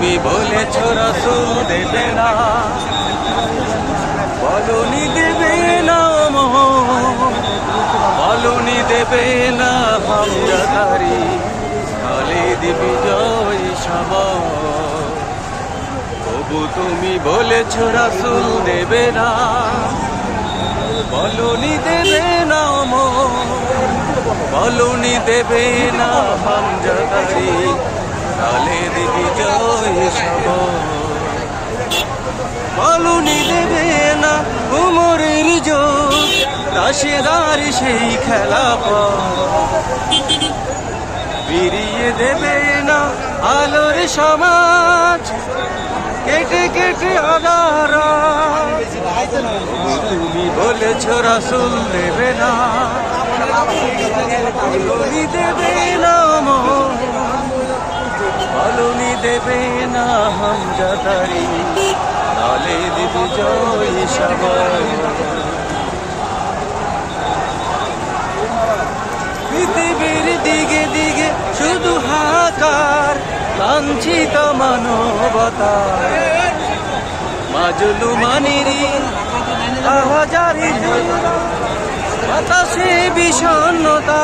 তুমি বলেছ রাসুল দেবে না বলনি দেবে না মোহ, বলনি দেবে না হামজাদারি খালে দিবি জয় সব। তবু তুমি বলেছ রাসুল দেবে না। বলনি দেবে না মোহ, বলনি দেবে না হামজাদারি কালে দিবি বলনি দেবে না উমরের যোগ তাসেদার সেই খেলা ফিরিয়ে দেবে না আলোর সমাজ, কেটে কেটে আদারা তুমি বলেছ রাসুল দেবে না। বলনি দেবে না মোহন বলনি দেবে না হামজাদারি। তালে দিদি জয় সবাই পৃথিবীর দিকে দিকে শুধু হাকার লাঞ্ছিত মানবতা মাজলু মানিরি আহাজারি বাতাসে বিষণ্ণতা